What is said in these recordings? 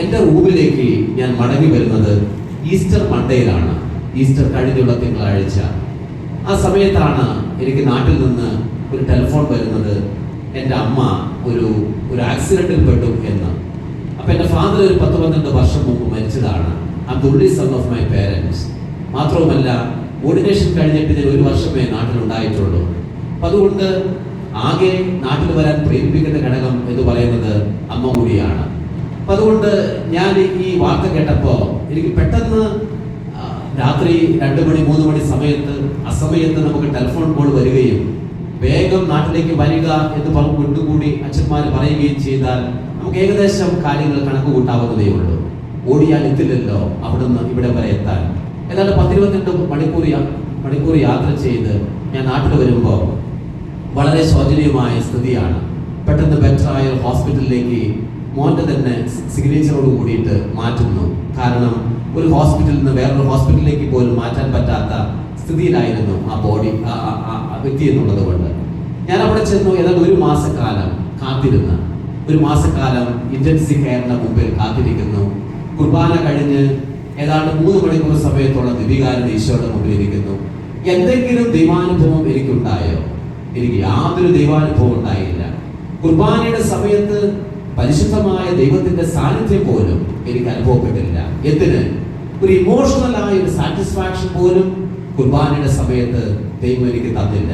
എന്റെ റൂമിലേക്ക് ഞാൻ മടങ്ങി വരുന്നത് ഈസ്റ്റർ മണ്ടയിലാണ്. ഈസ്റ്റർ കഴിഞ്ഞുള്ള തിങ്കളാഴ്ച. ആ സമയത്താണ് എനിക്ക് നാട്ടിൽ നിന്ന് ഒരു ടെലിഫോൺ വരുന്നത്. എന്റെ അമ്മ ഒരു ഒരു ആക്സിഡന്റിൽ പെട്ടു എന്ന്. അപ്പം എന്റെ ഫാദർ ഒരു പത്ത് പന്ത്രണ്ട് വർഷം മുമ്പ് മരിച്ചതാണ്. ആ ദുള്ളി സൺ ഓഫ് മൈ പേരൻസ് മാത്രവുമല്ല ഓർഡിനേഷൻ കഴിഞ്ഞിട്ട് ഒരു വർഷമേ നാട്ടിലുണ്ടായിട്ടുള്ളൂ. അപ്പം അതുകൊണ്ട് ആകെ നാട്ടിൽ വരാൻ പ്രേരിപ്പിക്കുന്ന ഘടകം എന്ന് പറയുന്നത് അമ്മ കൂടിയാണ്. അപ്പം അതുകൊണ്ട് ഞാൻ ഈ വാർത്ത കേട്ടപ്പോൾ എനിക്ക് പെട്ടെന്ന് രാത്രി രണ്ട് മണി മൂന്ന് മണി സമയത്ത് അസമയത്ത് നമുക്ക് ടെലിഫോൺ കോൾ വരികയും വേഗം നാട്ടിലേക്ക് വരിക എന്ന് പറഞ്ഞു കൊണ്ടുകൂടി അച്ഛന്മാർ പറയുകയും ചെയ്താൽ നമുക്ക് ഏകദേശം കാര്യങ്ങൾ കണക്ക് കൂട്ടാവുന്നതേ ഉള്ളൂ. ഓടിയാൽ എത്തില്ലല്ലോ അവിടുന്ന് ഇവിടെ വരെ എത്താൻ. ഏതാണ്ട് പത്തിരുപത്തിരണ്ട് മണിക്കൂർ മണിക്കൂർ യാത്ര ചെയ്ത് ഞാൻ നാട്ടിൽ വരുമ്പോൾ വളരെ ശോചനീയമായ സ്ഥിതിയാണ്. പെട്ടെന്ന് ബെറ്ററായ ഹോസ്പിറ്റലിലേക്ക് മോന്റെ തന്നെ സിഗ്നേച്ചറോട് കൂടിയിട്ട് മാറ്റുന്നു. കാരണം ഒരു ഹോസ്പിറ്റലിൽ നിന്ന് വേറൊരു ഹോസ്പിറ്റലിലേക്ക് പോലും മാറ്റാൻ പറ്റാത്ത സ്ഥിതിയിലായിരുന്നു ആ ബോഡി വ്യക്തി എന്നുള്ളത് കൊണ്ട്. ഞാൻ അവിടെ ചെന്നു ഏതാണ്ട് ഒരു മാസക്കാലം കാത്തിരുന്ന്. ഒരു മാസക്കാലം ഇന്റൻസീവ് കെയറിന്റെ മുമ്പിൽ കാത്തിരിക്കുന്നു. കുർബാന കഴിഞ്ഞ് ഏതാണ്ട് മൂന്ന് മണിക്കൂർ സമയത്തോളം ദിവികാരൻ ഈശോയുടെ മുമ്പിൽ ഇരിക്കുന്നു. എന്തെങ്കിലും ദൈവാനുഭവം എനിക്കുണ്ടായോ? എനിക്ക് യാതൊരു ദൈവാനുഭവം ഉണ്ടായില്ല. കുർബാനയുടെ സമയത്ത് പരിശുദ്ധമായ ദൈവത്തിന്റെ സാന്നിധ്യം പോലും എനിക്ക് അനുഭവപ്പെട്ടില്ല എന്തിന്? ഒരു ഇമോഷണൽ ആയ ഒരു സാറ്റിസ്ഫാക്ഷൻ പോലും കുർബാനയുടെ സമയത്ത് ദൈവം എനിക്ക് തന്നില്ല.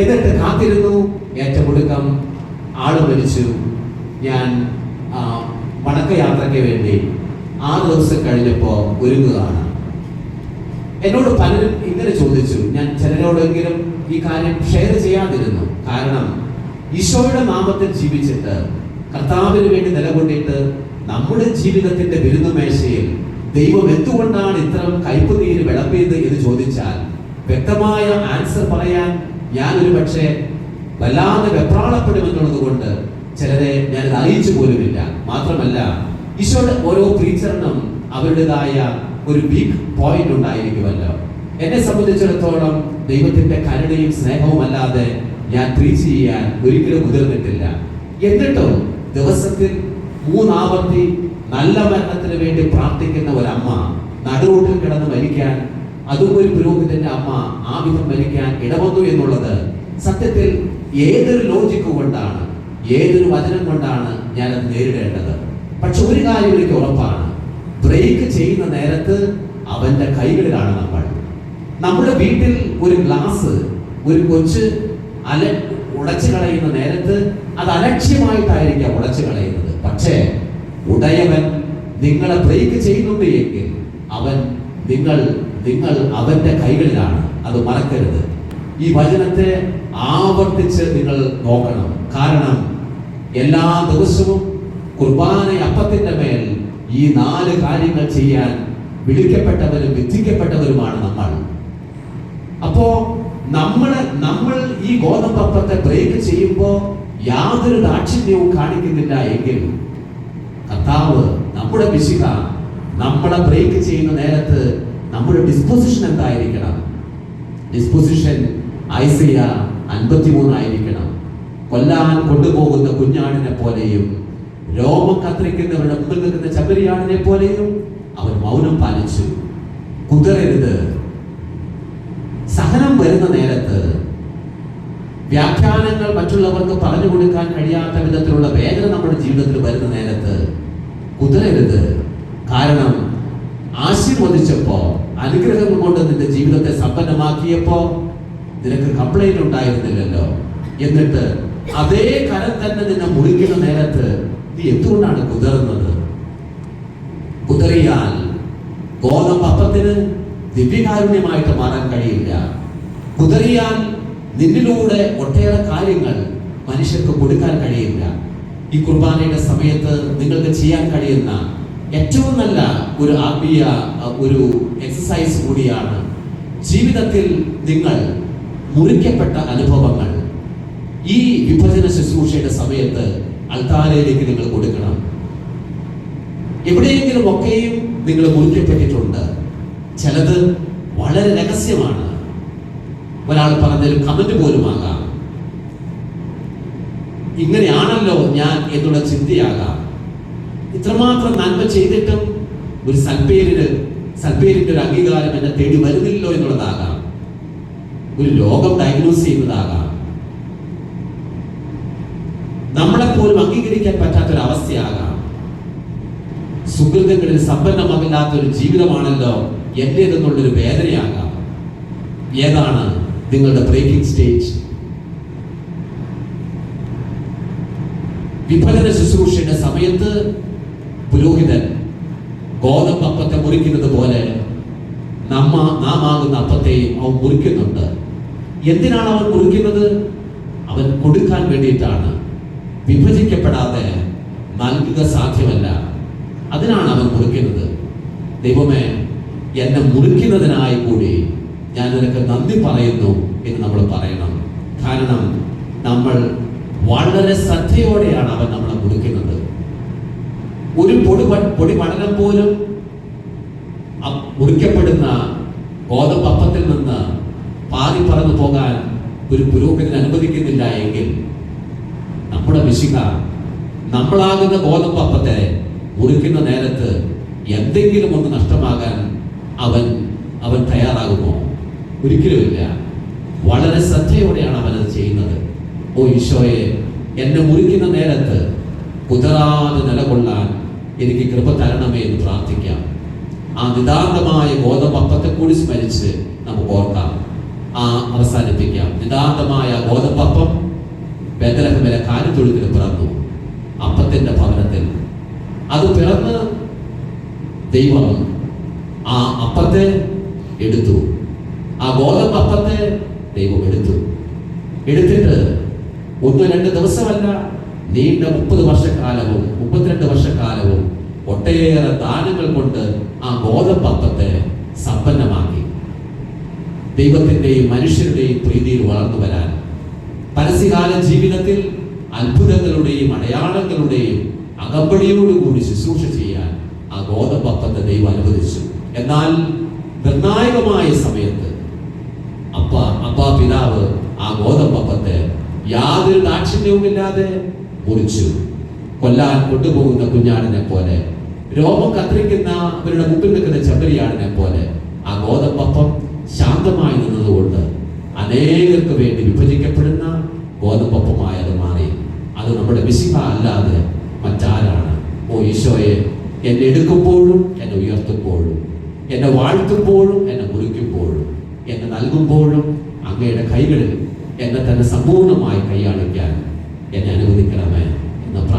എന്നിട്ട് കാത്തിരുന്നു ഏറ്റവും ഒടുക്കം ആൾ മരിച്ചു. ഞാൻ മടക്കയാത്രയ്ക്ക് വേണ്ടി ആറ് ദിവസം കഴിഞ്ഞപ്പോൾ ഒരുങ്ങുകയാണ്. എന്നോട് പലരും ഇങ്ങനെ ചോദിച്ചു. ഞാൻ ചിലരോടെങ്കിലും ഈ കാര്യം ഷെയർ ചെയ്യാതിരുന്നു. കാരണം ഈശോയുടെ നാമത്തിൽ ജീവിച്ചിട്ട് കർത്താവിന് വേണ്ടി നിലകൊണ്ടിട്ട് നമ്മുടെ ജീവിതത്തിന്റെ വിരുന്നുമേശയിൽ ദൈവം എന്തുകൊണ്ടാണ് ഇത്തരം കയ്പുനീര് വിളപ്പിയത് എന്ന് ചോദിച്ചാൽ വ്യക്തമായ ആൻസർ പറയാൻ ഞാൻ ഒരു പക്ഷേ വല്ലാതെ വെപ്രാളപ്പെടുമെന്നുള്ളത് കൊണ്ട് ചിലരെ ഞാൻ അറിയിച്ചു പോലുമില്ല. മാത്രമല്ല ഈശോയുടെ ഓരോ പ്രീച്ചറിനും അവരുടേതായ ഒരു ബിഗ് പോയിന്റ് ഉണ്ടായിരിക്കുമല്ലോ. എന്നെ സംബന്ധിച്ചിടത്തോളം ദൈവത്തിന്റെ കരുണയും സ്നേഹവും അല്ലാതെ പ്രീച്ച് ചെയ്യാൻ ഒരിക്കലും മുതിർന്നിട്ടില്ല. എന്നിട്ടോ ദിവസത്തിൽ മൂന്നാവർത്തി നല്ല മരണത്തിന് വേണ്ടി പ്രാർത്ഥിക്കുന്ന ഒരമ്മ നടുറോട്ടിൽ കിടന്ന് മരിക്കാൻ അതും ഒരു പുരോഹിതന്റെ അമ്മ ആ വിധം മരിക്കാൻ ഇടവന്നു എന്നുള്ളത് സത്യത്തിൽ ഏതൊരു ലോജിക്ക് കൊണ്ടാണ് ഏതൊരു വചനം കൊണ്ടാണ് ഞാൻ അത് നേരിടേണ്ടത്. പക്ഷെ ഒരു കാര്യം എനിക്ക് ഉറപ്പാണ്. ബ്രേക്ക് ചെയ്യുന്ന നേരത്ത് അവന്റെ കൈകളിലാണ് നമ്മൾ. നമ്മുടെ വീട്ടിൽ ഒരു ഗ്ലാസ് ഒരു കൊച്ച് അല ഉടച്ചു കളയുന്ന നേരത്ത് അത് അലക്ഷ്യമായിട്ടായിരിക്കാം ഉടച്ചു കളയുന്നത്. പക്ഷേ ഉടയവൻ നിങ്ങളെ ബ്രേക്ക് ചെയ്യുന്നുണ്ട് എങ്കിൽ അവൻ നിങ്ങൾ നിങ്ങൾ അവന്റെ കൈകളിലാണ്. അത് മറക്കരുത്. ഈ വചനത്തെ ആവർത്തിച്ച് നിങ്ങൾ നോക്കണം. കാരണം എല്ലാ ദിവസവും കുർബാന അപ്പത്തിന്റെ മേൽ ഈ നാല് കാര്യങ്ങൾ ചെയ്യാൻ വിളിക്കപ്പെട്ടവരും വിധിക്കപ്പെട്ടവരുമാണ് നമ്മൾ. അപ്പോ നമ്മൾ നമ്മൾ ഈ ഗോതമ്പപ്പത്തെ ബ്രേക്ക് ചെയ്യുമ്പോൾ യാതൊരു ദാക്ഷിണ്യവും കാണിക്കുന്നില്ല എങ്കിൽ കർത്താവ് നമ്മുടെ പിശുക നമ്മളെ ബ്രേക്ക് ചെയ്യുന്ന നേരത്ത് നമ്മുടെ ഡിസ്പോസിഷൻ എന്തായിരിക്കണം? ഡിസ്പോസിഷൻ ഐസിയ അൻപത്തിമൂന്നായിരിക്കണം കൊല്ലാൻ കൊണ്ടുപോകുന്ന കുഞ്ഞാടിനെ പോലെയും രോമം കത്തിരിക്കുന്നവരുടെ മുമ്പിൽ നിൽക്കുന്ന ചബരിയാടിനെ പോലെയും അവർ മൗനം പാലിച്ചു. കുതിരരുത്. വരുന്ന നേരത്ത് വ്യാഖ്യാനങ്ങൾ മറ്റുള്ളവർക്ക് പറഞ്ഞു കൊടുക്കാൻ കഴിയാത്ത വിധത്തിലുള്ള വേദന നമ്മുടെ ജീവിതത്തിൽ വരുന്ന നേരത്ത് കുതിരരുത്. കാരണം ആശീർവദിച്ചപ്പോ അനുഗ്രഹം കൊണ്ട് നിന്റെ ജീവിതത്തെ സമ്പന്നമാക്കിയപ്പോ നിനക്ക് കംപ്ലൈന്റ് ഉണ്ടായിരുന്നില്ലല്ലോ. എന്നിട്ട് അതേ കരം തന്നെ നിന്നെ മുറിക്കുന്ന നേരത്ത് നീ എന്തുകൊണ്ടാണ് കുതിർന്നത്? കുതിറിയാൽ ഗോതമ്പത്തിന് ദിവ്യകാരുണ്യമായിട്ട് മാറാൻ കഴിയില്ല. കുതിറിയാൽ നിന്നിലൂടെ ഒട്ടേറെ കാര്യങ്ങൾ മനുഷ്യർക്ക് കൊടുക്കാൻ കഴിയില്ല. ഈ കുർബാനയുടെ സമയത്ത് നിങ്ങൾക്ക് ചെയ്യാൻ കഴിയുന്ന ഏറ്റവും നല്ല ഒരു ആത്മീയ ഒരു എക്സസൈസ് കൂടിയാണ് ജീവിതത്തിൽ നിങ്ങൾ മുറിക്കപ്പെട്ട അനുഭവങ്ങൾ. ഈ വിഭജന ശുശ്രൂഷയുടെ സമയത്ത് അൾത്താരയിലേക്ക് നിങ്ങൾ കൊടുക്കണം. എവിടെയെങ്കിലും ഒക്കെയും നിങ്ങൾ മുറിക്കപ്പെട്ടിട്ടുണ്ട്. ചിലത് വളരെ രഹസ്യമാണ്. ഒരാൾ പറഞ്ഞൊരു കമന്റ് പോലും ആകാം. ഇങ്ങനെയാണല്ലോ ഞാൻ എന്നുള്ള ചിന്തയാകാം. ഇത്രമാത്രം നന്മ ചെയ്തിട്ടും ഒരു സൽപ്പേരിന് സൽപ്പേരിന്റെ ഒരു അംഗീകാരം എന്നെ തേടി വരുന്നില്ലല്ലോ എന്നുള്ളതാകാം. ഒരു രോഗം ഡയഗ്നോസ് ചെയ്യുന്നതാകാം. നമ്മളെപ്പോലും അംഗീകരിക്കാൻ പറ്റാത്തൊരു അവസ്ഥയാകാം സുഹൃത്തുക്കളിൽ സമ്പന്നമാകില്ലാത്ത ഒരു ജീവിതമാണല്ലോ എന്റേതെന്നുള്ളൊരു വേദനയാകാം. ഏതാണ്? നിങ്ങളുടെ ബ്രേക്കിംഗ് സ്റ്റേജ് വിഭജന ശുശ്രൂഷയുടെ സമയത്ത് പുരോഹിതൻ ഗോതമ്പ് അപ്പത്തെ മുറിക്കുന്നത് പോലെ നമ്മ നാം ആകുന്ന അപ്പത്തെ അവൻ മുറിക്കുന്നുണ്ട്. എന്തിനാണ് അവൻ മുറിക്കുന്നത്? അവൻ കൊടുക്കാൻ വേണ്ടിയിട്ടാണ്. വിഭജിക്കപ്പെടാതെ നൽകുക സാധ്യമല്ല. അതിനാണ് അവൻ മുറിക്കുന്നത്. ദൈവമേ എന്നെ മുറിക്കുന്നതിനായി കൂടി ഞാൻ നിനക്ക് നന്ദി പറയുന്നു എന്ന് നമ്മൾ പറയണം. കാരണം നമ്മൾ വളരെ ശ്രദ്ധയോടെയാണ് അവൻ നമ്മളെ കൊടുക്കുന്നത് ഒരു പൊടി പൊടി പഠനം പോലും മുറിക്കപ്പെടുന്ന ഗോതമ്പപ്പത്തിൽ നിന്ന് പാതി പറന്നു പോകാൻ ഒരു പുരോഹിതൻ അനുവദിക്കുന്നില്ല എങ്കിൽ നമ്മുടെ വിശിക നമ്മളാകുന്ന ഗോതമ്പപ്പത്തെ മുറിക്കുന്ന നേരത്ത് എന്തെങ്കിലും ഒന്ന് നഷ്ടമാകാൻ അവൻ അവൻ തയ്യാറാകുമോ? ഒരിക്കലുമില്ല. വളരെ ശ്രദ്ധയോടെയാണ് അവനത് ചെയ്യുന്നത്. ഓ ഈശോയെ എന്നെ മുറിക്കുന്ന നേരത്ത് കുതറാതെ നിലകൊള്ളാൻ എനിക്ക് കൃപ തരണമേ എന്ന് പ്രാർത്ഥിക്കാം. ആ നിതാന്തമായ ഗോതമ്പപ്പത്തെ കൂടി സ്മരിച്ച് നമുക്ക് ഓർക്കാം. ആ അവസാനിപ്പിക്കാം. നിതാന്തമായ ഗോതമ്പപ്പം ബദലഹമിലെ കാലിത്തൊഴുത്തിൽ പിറന്നു. അപ്പത്തിന്റെ ഭവനത്തിൽ. അത് പിറന്ന് ദൈവം ആ അപ്പത്തെ എടുത്തു. ആ ഗോതമ്പത്തെ ദൈവം എടുത്തു. എടുത്തിട്ട് ഒന്ന് രണ്ട് ദിവസമല്ല നീണ്ട മുപ്പത് വർഷക്കാലവും മുപ്പത്തിരണ്ട് വർഷക്കാലവും ഒട്ടേറെ ദാനങ്ങൾ കൊണ്ട് ആ ഗോതമ്പത്തെ സമ്പന്നമാക്കി. ദൈവത്തിന്റെയും മനുഷ്യരുടെയും പ്രീതിയിൽ വളർന്നു വരാൻ പരസ്യകാല ജീവിതത്തിൽ അത്ഭുതങ്ങളുടെയും അടയാളങ്ങളുടെയും അകമ്പടിയോടുകൂടി ശുശ്രൂഷ ചെയ്യാൻ ആ ഗോതമ്പത്തെ ദൈവം അനുവദിച്ചു. എന്നാൽ നിർണായകമായ സമയത്ത് അപ്പ പിതാവ് ആ ഗോതമ്പപ്പത്തെ യാതൊരു ദാക്ഷിണ്യവുമില്ലാതെ മുറിച്ചു. കൊല്ലാൻ കൊണ്ടുപോകുന്ന കുഞ്ഞാടിനെ പോലെ രോമം കത്തിരിക്കുന്ന അവരുടെ മുമ്പിൽ നിൽക്കുന്ന ചെമ്പരിയാടിനെ പോലെ ആ ഗോതമ്പപ്പം ശാന്തമായി നിന്നതുകൊണ്ട് അനേകർക്ക് വേണ്ടി വിഭജിക്കപ്പെടുന്ന ഗോതമ്പപ്പമായി അത് മാറി. അത് നമ്മുടെ വിശിഹ അല്ലാതെ മറ്റാരാണ്? ഓ ഈശോയെ എന്നെ എടുക്കുമ്പോഴും എന്നെ ഉയർത്തുമ്പോഴും എന്നെ വാഴ്ത്തുമ്പോഴും എന്നെ മുറിക്കുമ്പോഴും എന്നെ നൽകുമ്പോഴും അങ്ങയുടെ കൈകളിൽ എന്നെ തന്നെ സമ്പൂർണമായി കൈയാളിക്കാൻ എന്നെ അനുവദിക്കണമേ എന്ന് പ്രാർത്ഥിക്കുന്നു